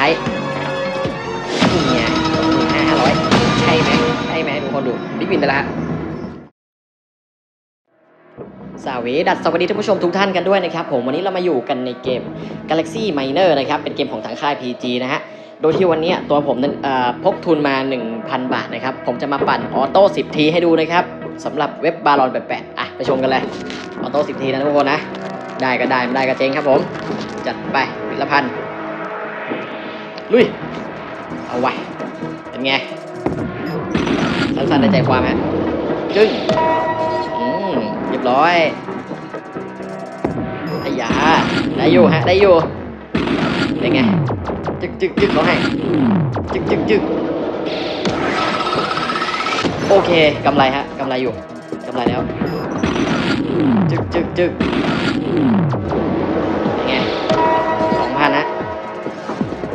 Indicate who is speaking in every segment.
Speaker 1: ายนี่ไงห้าห้าร้อยใช่ไหมใช่ไหมทุกคนดูบิ๊กวินไปแล้วฮะสาวีดัดสวัสดีท่านผู้ชมทุกท่านกันด้วยนะครับผมวันนี้เรามาอยู่กันในเกม Galaxy Miner นะครับเป็นเกมของทางค่าย PG นะฮะโดยที่วันนี้ตัวผมนั้นพกทุนมา 1,000 บาทนะครับ ผมจะมาปั่นออโต้10 ทีให้ดูนะครับสำหรับเว็บบาลอนแปดอะ ไปชมกันเลย ออโต้10 ทีนะทุกคนนะ ได้ก็ได้ไม่ได้ก็เจ๊งครับผม จัดไปวิละพัน ลุย เอาไว้เป็นไง สั้นๆได้ใจความฮะจึ้งอืมเรียบร้อยไอ้ยาได้อยู่ฮะ ได้อยู่ เป็นไง จึกจึกจึกเขาให้ จึกจึกจึกโอเคกำไรฮะกำไรอยู่กำไรแล้ว จึกจึกจึก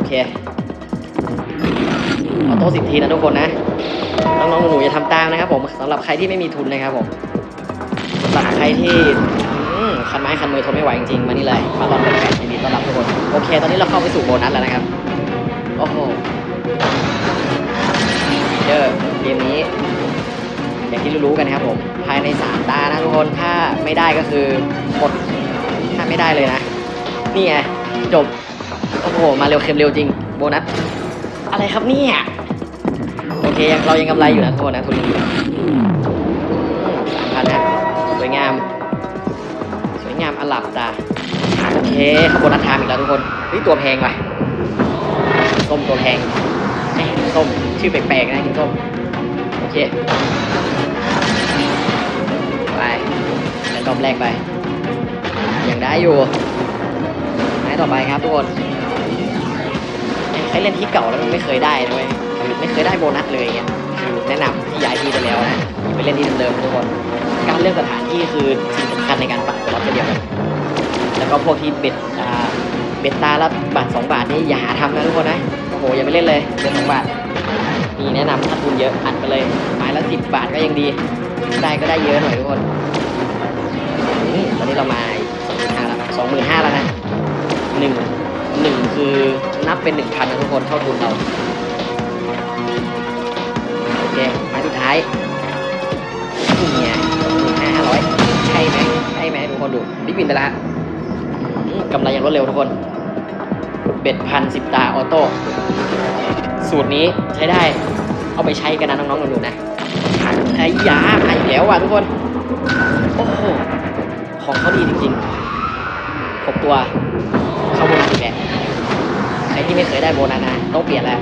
Speaker 1: เคออโต้สิบทีนะทุกคนนะ น้องๆหนูๆอย่าทำตามนะครับผมสำหรับใครที่ไม่มีทุนนะครับผมสำหรับใครที่คันไม้คันมือทนไม่ไหวจริงๆมานี่เลยมาลองเป็นแปดยินดีต้อนรับทุกคนโอเค ตอนนี้เราเข้าไปสู่โบนัสแล้วนะครับโอ้โหเดอเกมนี้ อย่างที่รู้ๆกันนะครับผมภายในสามตานะทุกคนถ้าไม่ได้ก็คือหมดถ้าไม่ได้เลยนะ นี่ไงจบ โอ้โห มาเร็วเค็มเร็วจริง โบนัส อะไรครับเนี่ย โอเคยังเรายังกำไรอยู่นะทุกคนนะทุนยังอยู่สามพันนะสวยงาม สวยงามอลับตา โอเคโบนัสไทม์อีกแล้วทุกคนเฮ้ยตัวแพงว่ะส้มตัวแพงแหมส้มชื่อแปลกๆนะกินส้ม โอเค ไปเล่นรอบแรกไป ยังได้อยู่ ม้ต่อไปครับทุกคนใครเล่นที่เก่าแล้วมันไม่เคยได้ด้วยคือไม่เคยได้โบนัสเลยเงี้ยคือแนะนำที่ย้ายที่ไปแล้วนะอย่าไปเล่นที่เดิมๆทุกคน การเลือกสถานที่คือสิ่งสำคัญในการปั่นตัวล็อตเดียวกันแล้วก็พวกที่เบ็ดอ่าเบ็ดตาละบาทสองบาทนี่อย่าหาทำนะทุกคนนะโอ้โหอย่าไปเล่นเลยเดือนสองบาทมีแนะนำถ้าทุนเยอะอัดไปเลยไม้ละสิบบาทก็ยังดี ได้ก็ได้เยอะหน่อยทุกคนตอนนี้เรามาสองหมื่นห้าแล้วสองหมื่นห้าแล้วนะ หนึ่งหนึ่งคือนับเป็นหนึ่งพันนะทุกคนเท่าทุนเรา โอเคไม้สุดท้ายนี่ไงห้าร้อยใช่ไหมใช่ไหมทุกคนดูบิ๊กวินไปแล้วฮะกำไรอย่างรวดเร็วทุกคนเบ็ดพันสิบตาออโต้สูตรนี้ใช้ได้ เอาไปใช้กันนะน้องๆหนูๆนะไอ้ยามาอีกแล้วว่ะทุกคน โอ้โห ของเขาดีจริงๆหกตัว เข้าบนสีแล้วใครที่ไม่เคยได้โบนัสนะต้องเปลี่ยนแล้ว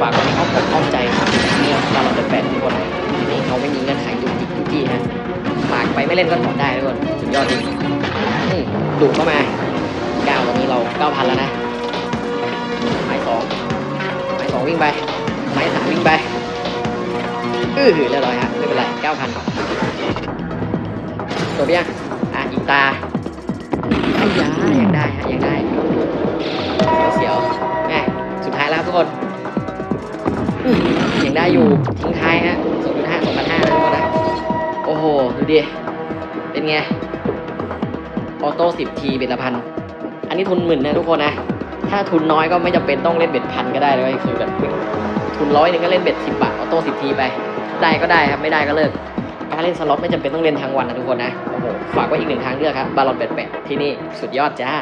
Speaker 1: ฝากไว้ในอ้อมอกอ้อมใจครับเนี่ยดาวน์โหลดแปดทุกคนนี่เขาไม่มีเงื่อนไขจุกจิกจุกจี้นะฝากไปไม่เล่นก็ถอนได้ทุกคนสุดยอดจริงอืมดูเข้ามาเก้าตอนนี้เราเก้าพันแล้วนะไม้สองไม้สองวิ่งไปไม้สามวิ่งไปอื้อหือเรียบร้อยฮะไม่เป็นไรเก้าพันจบยังอะอีกตาไอ้ยาย ฮะยังได้เสียวๆแม่สุดท้ายแล้วทุกคนอื้อหือยังได้อยู่ทิ้งท้ายฮะสองพันห้าสองพันห้านะทุกคนนะโอ้โหดูดิเป็นไงออโต้สิบทีเบ็ดละพันอันนี้ทุนหมื่นนะทุกคนนะถ้าทุนน้อยก็ไม่จำเป็นต้องเล่นเบ็ดพันก็ได้เลยคือแบบทุนร้อยนึงก็เล่นเบ็ดสิบบาทออโต้สิบทีไป ได้ก็ได้ครับไม่ได้ก็เลิกการเล่นสล็อตไม่จำเป็นต้องเล่นทั้งวันนะทุกคนนะโอ้โหฝากไว้อีกหนึ่งทางเลือกครับบาลอนเป็ดๆที่นี่สุดยอดจ้า